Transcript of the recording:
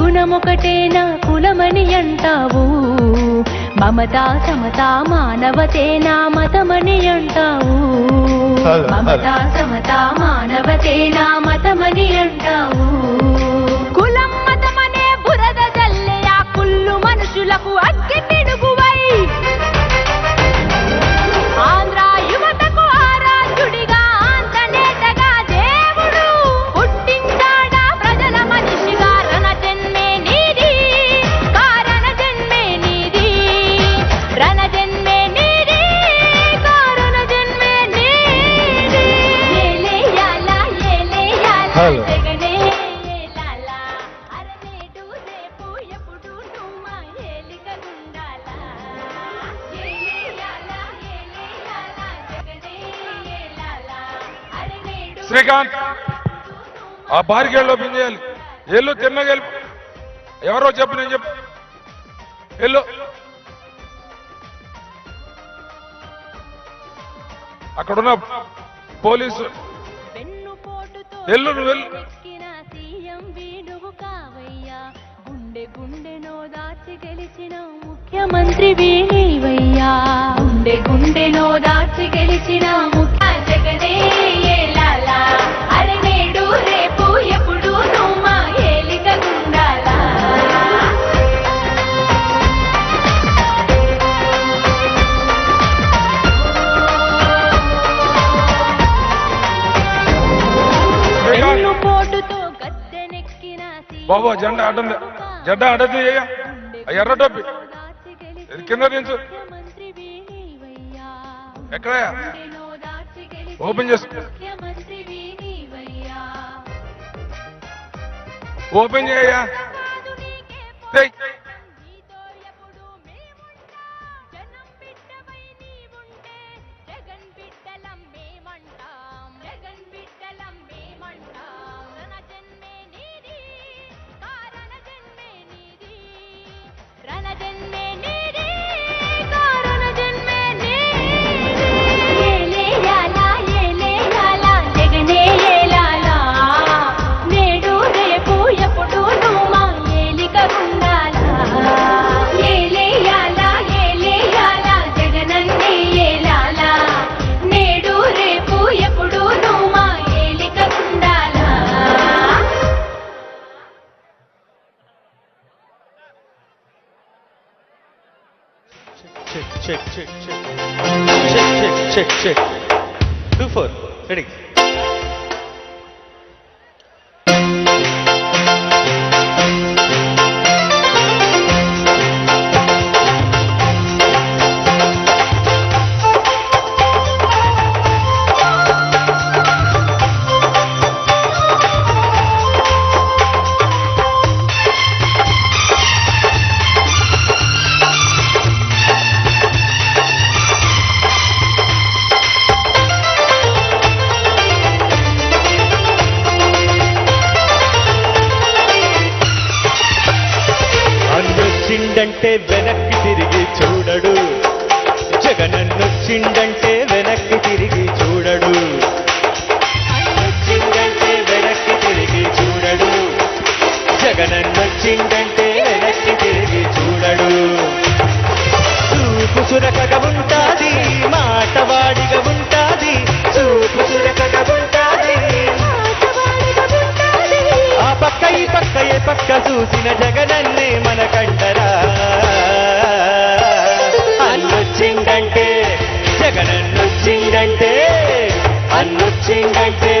గుణముకటేనా కులమని అంటావు. మమత సమత మానవతేనా మతమని అంటావు. మమత సమత మానవతేనా మతమని అంటావు. శ్రీకాంత్ ఆ బారికేళ్ళు ఓపెన్ చేయాలి ఎల్లు తిన్నగెలు ఎవరో చెప్పు నేను చెప్పు. ఎల్లు. అక్కడున్న పోలీసు. ఎల్లు నువ్వు వెళ్ళు ముఖ్యమంత్రి గుండె గుండెనో దాచి గెలిచిన బాబా జెండా అడ్డం జెండా అడ్డది ఎర్ర టొప్పి కింద దించు. ఎక్కడ ఓపెన్ చేసుకో ఓపెన్ చేయయ్యా check, check, check, check, check, check, check, check. Two four, ready. వచ్చిందంటే వెనక్కి తిరిగి చూడడు. జగనన్నొచ్చిందంటే జగనన్నొచ్చిందంటే అన్నొచ్చిందంటే